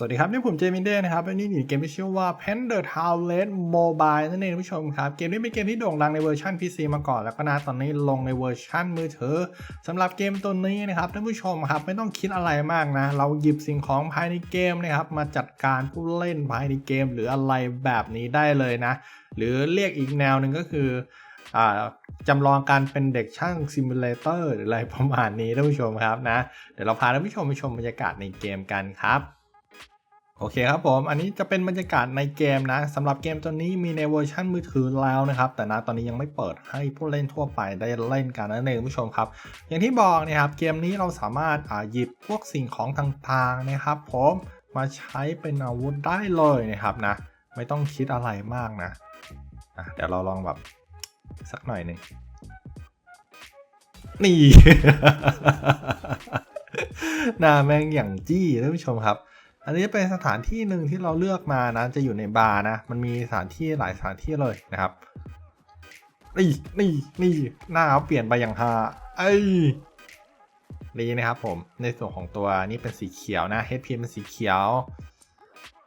สวัสดีครับนี่ผมเจมินเด้นะครับวันนี้อยู่ในเกมที่ชื่อว่า Pen the Town Mobile นั่นเองท่านผู้ชมครับ เกมนี้เป็นเกมที่โด่งดังในเวอร์ชัน PC มาก่อน แล้วก็นะตอนนี้ลงในเวอร์ชันมือถือสำหรับเกมตัวนี้นะครับท่านผู้ชมครับไม่ต้องคิดอะไรมากนะ เราหยิบสิ่งของภายในเกมนะครับมาจัดการผู้เล่นภายในเกม หรืออะไรแบบนี้ได้เลยนะ หรือเรียกอีกแนวหนึ่งก็คือจำลองการเป็นเด็กช่างซิมูเลเตอร์หรืออะไรประมาณนี้ท่านผู้ชมครับนะเดี๋ยวเราพาท่านผู้ชมไปชมบรรยากาศในเกมกันครับ โอเคครับผม อันนี้จะเป็นบรรยากาศในเกมนะสำหรับเกมตัวนี้มีในเวอร์ชันมือถือแล้วนะครับ แต่นะตอนนี้ยังไม่เปิดให้ผู้เล่นทั่วไปได้เล่นกันนั่นเองคุณผู้ชมครับ อย่างที่บอกนะครับเกมนี้เราสามารถอ่าหยิบพวกสิ่งของต่างๆนะครับ ผมมาใช้เป็นอาวุธได้เลยนะครับนะ ไม่ต้องคิดอะไรมากนะะเดี๋ยวเราลองแบบสักหน่อยหนึ่งนี่หน้าแม่งอย่างจี้ท่านผู้ชมครับ อันนี้เป็นสถานที่หนึ่งที่เราเลือกมานะ จะอยู่ในบาร์นะ มันมีสถานที่หลายสถานที่เลยนะครับ นี่นี่นี่หน้าเขาเปลี่ยนไปอย่างฮาไอ้ยนี่นะครับผมในส่วนของตัวนี้เป็นสีเขียวนะ HP เป็นสีเขียว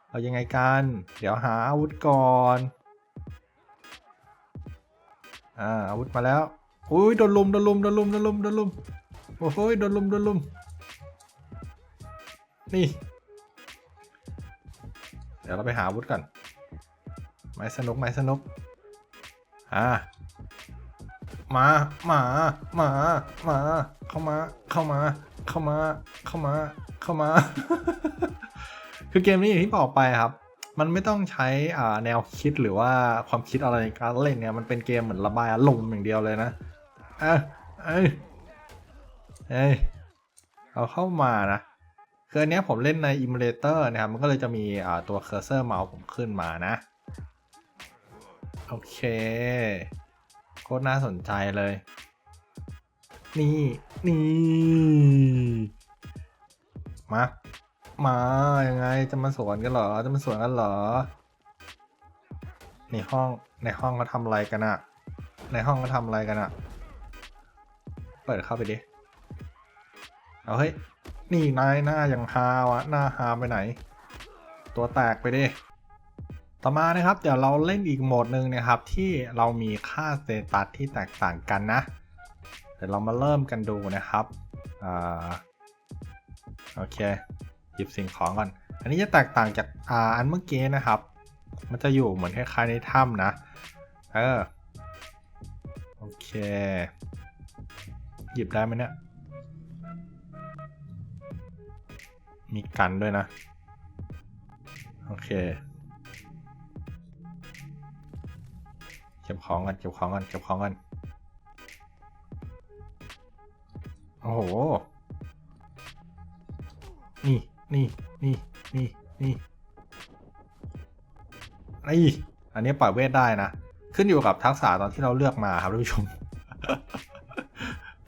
เอายังไงกัน เดี๋ยวหาอาวุธก่อนอ่าอาวุธมาแล้วอุ้ยโดนลุมโดนลุมโดนลุมโดนลุมโดนลุมโอ้โหโดนลุมโดนลุมนี่ เดี๋ยวเราไปหาอาวุธก่อน ไม้สนุกไม้สนุกอ่ามาหมาหมามาเข้ามา เข้ามา เข้ามา เข้ามา เข้ามา คือเกมนี้อย่างที่บอกไปครับ มันไม่ต้องใช้อ่าแนวคิดหรือว่าความคิดอะไรในการเล่นเนี่ย มันเป็นเกมเหมือนระบายอารมณ์อย่างเดียวเลยนะเอ้ยเอ้ยเอาเข้ามานะ คืออันนี้ผมเล่นใน emulator นะครับ มันก็เลยจะมีตัวเคอร์เซอร์เมาส์ผมขึ้นมานะ โอเค โคตรน่าสนใจเลย นี่ นี่ มา มายังไงจะมาสวนกันเหรอ จะมาสวนกันเหรอ ในห้องในห้องเขาทำอะไรกันอะในห้องเขาทำอะไรกันอะเปิดเข้าไปดิ เอาเฮ้ย นี่นายหน้าอย่างฮาวะหน้าฮาไปไหน ตัวแตกไปดิต่อมานะครับเดี๋ยวเราเล่นอีกโหมดหนึ่งนะครับที่เรามีค่าสเตตัสที่แตกต่างกันนะเดี๋ยวเรามาเริ่มกันดูนะครับอ่าโอเคหยิบสิ่งของก่อน อันนี้จะแตกต่างจากอ่าอันเมื่อกี้นะครับ มันจะอยู่เหมือนคล้ายๆในถ้ำนะเออโอเค หยิบได้ไหมเนี่ย มีกันด้วยนะ โอเค เก็บของกันเก็บของกันเก็บของกันโอ้โห นี่ นี่ นี่ นี่ นี่ไออันนี้ปล่อยเวทได้นะ ขึ้นอยู่กับทักษะตอนที่เราเลือกมาครับท่านผู้ชม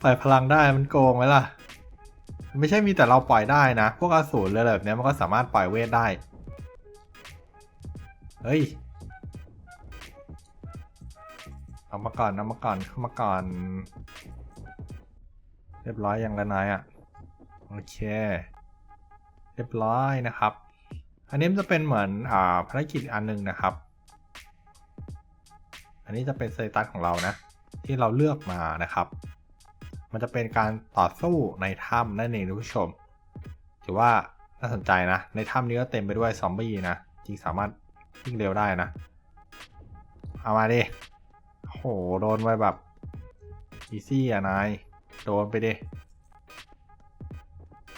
ปล่อยพลังได้มันโกงไหมล่ะ ไม่ใช่มีแต่เราปล่อยได้นะ พวกอสูรเลยแบบนี้มันก็สามารถปล่อยเวทได้ เฮ้ย เอามาก่อนเอามาก่อนเข้ามาก่อน เรียบร้อยอย่างละนายอะ โอเค เรียบร้อยนะครับ อันนี้มันจะเป็นเหมือนอ่าภารกิจอันหนึ่งนะครับ อันนี้จะเป็นสเตตัสของเรานะ ที่เราเลือกมานะครับ มันจะเป็นการต่อสู้ในถ้ำนั่นเองท่านผู้ชม ถือว่าน่าสนใจนะ ในถ้ำนี้ก็เต็มไปด้วยซอมบี้นะ จริงสามารถวิ่งเร็วได้นะ เอามาดิโหโดนไปแบบอีซี่อะนาย โดนไปดิ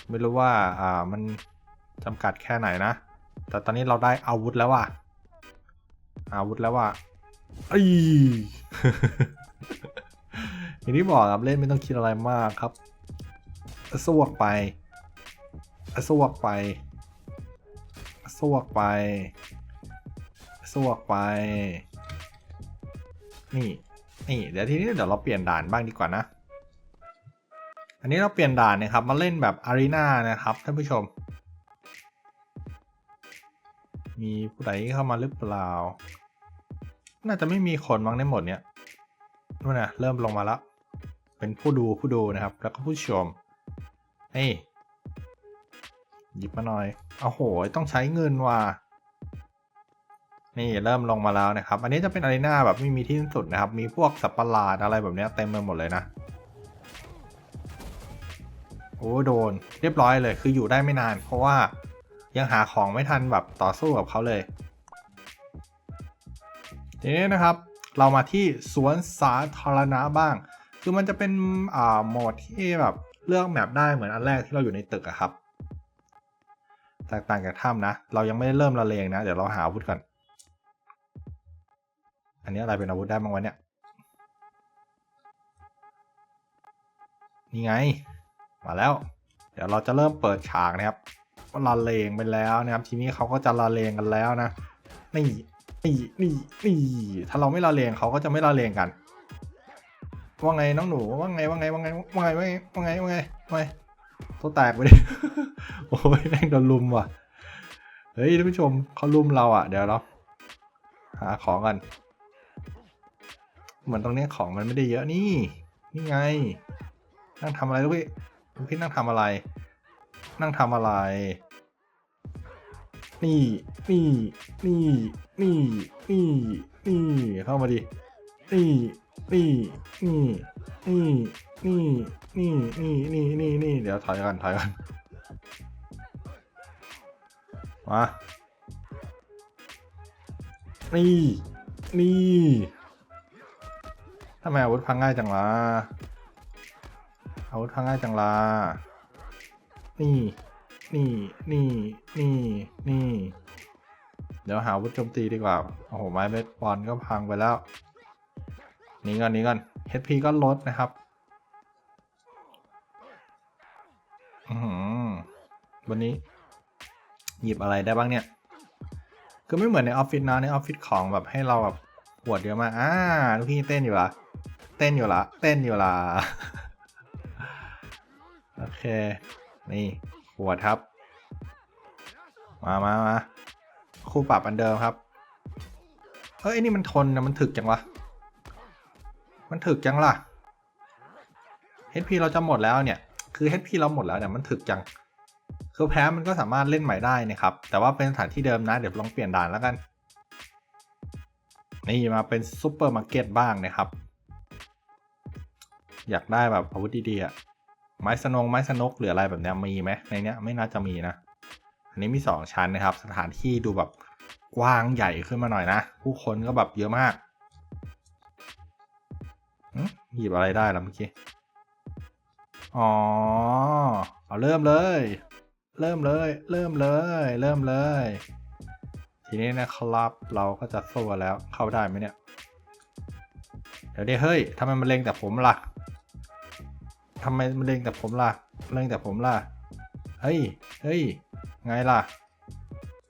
ไม่รู้ว่า อ่า มันจำกัดแค่ไหนนะ แต่ตอนนี้เราได้อาวุธแล้วว่ะ อาวุธแล้วว่ะเอ้ย อย่างที่บอกครับเล่นไม่ต้องคิดอะไรมากครับสวกไปสวกไปสวกไปสวกไป นี่นี่เดี๋ยวทีนี้เดี๋ยวเราเปลี่ยนด่านบ้างดีกว่านะ อันนี้เราเปลี่ยนด่านนะครับ มาเล่นแบบอารีนานะครับท่านผู้ชม มีผู้ใดเข้ามาหรือเปล่า น่าจะไม่มีคนมั้งในหมดเนี้ยนู่นนะเริ่มลงมาแล้ว เป็นผู้ดูผู้ดูนะครับ แล้วก็ผู้ชมเฮ้ยหยิบมาหน่อยโอ้โห ต้องใช้เงินว่ะนี่เริ่มลงมาแล้วนะครับ อันนี้จะเป็นอารีนาแบบไม่มีที่สุดนะครับ มีพวกสัตว์ประหลาดอะไรแบบนี้เต็มไปหมดเลยนะ โอ้โดน เรียบร้อยเลย คืออยู่ได้ไม่นาน เพราะว่ายังหาของไม่ทันแบบต่อสู้กับเขาเลย ทีนี้นะครับ เรามาที่สวนสาธารณะบ้าง คือมันจะเป็นอ่าโหมดที่แบบเลือกแมปได้เหมือนอันแรกที่เราอยู่ในตึกอะครับ แตกต่างจากถ้ำนะ เรายังไม่ได้เริ่มละเลงนะ เดี๋ยวเราหาอาวุธก่อน อันนี้อะไรเป็นอาวุธได้บ้างวะเนี่ย นี่ไง มาแล้ว เดี๋ยวเราจะเริ่มเปิดฉากนะครับละเลงไปแล้วนะครับ ทีนี้เขาก็จะละเลงกันแล้วนะ นี่ นี่ นี่ นี่ ถ้าเราไม่ละเลงเขาก็จะไม่ละเลงกัน ว่าไงน้องหนูว่าไงว่าไงว่าไงว่าไงว่าไงว่าไงว่าไงว่าไงตัวแตกไปดิโอ้ยแม่งโดนลุมว่ะเฮ้ยท่านผู้ชมเขาลุมเราอะเดี๋ยวเราหาของกันเหมือนตรงนี้ของมันไม่ได้เยอะนี่ นี่ไง นั่งทำอะไรลูกพี่ลูกพี่นั่งทำอะไร นั่งทำอะไร นี่นี่นี่นี่นี่นี่เข้ามาดินี่ นี่นี่นี่นี่นี่นี่นี่นี่นี่เดี๋ยวถอยกันถอยกันมานี่นี่ทำไมอาวุธพังง่ายจังล่ะอาวุธพังง่ายจังล่ะนี่นี่นี่นี่นี่เดี๋ยวหาอาวุธโจมตีดีกว่า โอ้โห ไม้เบสบอลก็พังไปแล้ว นี่ก่อนนี่ก่อน HP ก็ลดนะครับอือหือวันนี้ หยิบอะไรได้บ้างเนี่ย คือไม่เหมือนในออฟฟิศนะในออฟฟิศของแบบให้เราแบบปวดเยอะมากอ่าลูกพี่เต้นอยู่ละเต้นอยู่ละเต้นอยู่ละโอเค นี่ขวดครับ มามามาคู่ปรับอันเดิมครับเฮ้ยนี่มันทนนะมันถึกจังวะ มันถึกจังล่ะ HP เราจะหมดแล้วเนี่ย คือ HP เราหมดแล้วเนี่ยมันถึกจัง คือแพ้มันก็สามารถเล่นใหม่ได้นะครับ แต่ว่าเป็นสถานที่เดิมนะ เดี๋ยวลองเปลี่ยนด่านแล้วกัน นี่มาเป็นซูเปอร์มาร์เก็ตบ้างนะครับ อยากได้แบบอาวุธดีๆอะไม้สนงไม้สนกหรืออะไรแบบนี้มีไหมในเนี้ยไม่น่าจะมีนะ อันนี้มีสองชั้นนะครับ สถานที่ดูแบบกว้างใหญ่ขึ้นมาหน่อยนะ ผู้คนก็แบบเยอะมาก หยิบอะไรได้แล้วเมื่อกี้ อ๋อ เอาเริ่มเลย เริ่มเลย เริ่มเลย เริ่มเลย ทีนี้นะครับเราก็จะสู้แล้วเข้าได้ไหมเนี่ย เดี๋ยวดิเฮ้ยทำไมมันเล็งแต่ผมล่ะทำไมมันเล็งแต่ผมล่ะ เล็งแต่ผมล่ะ เฮ้ย เฮ้ย ไงล่ะ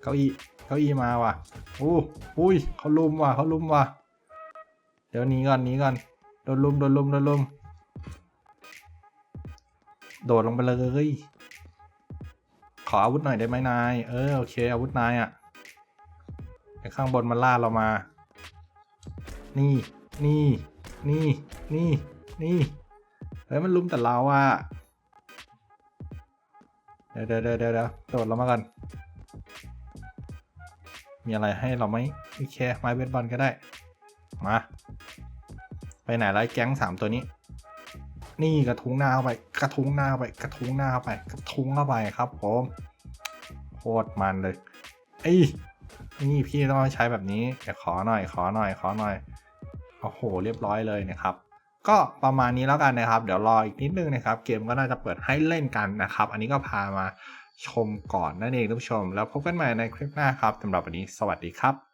เก้าอี้เก้าอี้มาว่ะอู้อุ้ยเขาลุมว่ะเขาลุมว่ะ เดี๋ยวนี้ก่อนนี้ก่อน โดนลุมโดนลุมโดนลุมโดดลงไปเลยขออาวุธหน่อยได้ไหมนาย เออโอเค อาวุธนายอะ่ะไอ้ข้างบนมันล่าเรามา นี่ นี่ นี่ นี่ นี่เฮ้ยมันลุมแต่เราอะเดี๋ยวเดี๋ยวเดี๋ยวเดี๋ยวโดดลงมากัน มีอะไรให้เราไหมโอเคไม้เบสบอลก็ได้ มา ไปไหนไล่แก๊งสามตัวนี้ นี่กระทุ้งหน้าเข้าไป กระทุ้งหน้าเข้าไป กระทุ้งหน้าเข้าไป กระทุ้งเข้าไปครับผมโคตรมันเลยไอ้ยนี่พี่ต้องใช้แบบนี้เดี๋ยวขอหน่อย ขอหน่อย ขอหน่อยโอ้โห เรียบร้อยเลยนะครับ ก็ประมาณนี้แล้วกันนะครับ เดี๋ยวรออีกนิดนึงนะครับ เกมก็น่าจะเปิดให้เล่นกันนะครับ อันนี้ก็พามาชมก่อนนั่นเองท่านผู้ชม แล้วพบกันใหม่ในคลิปหน้าครับสำหรับวันนี้ สวัสดีครับ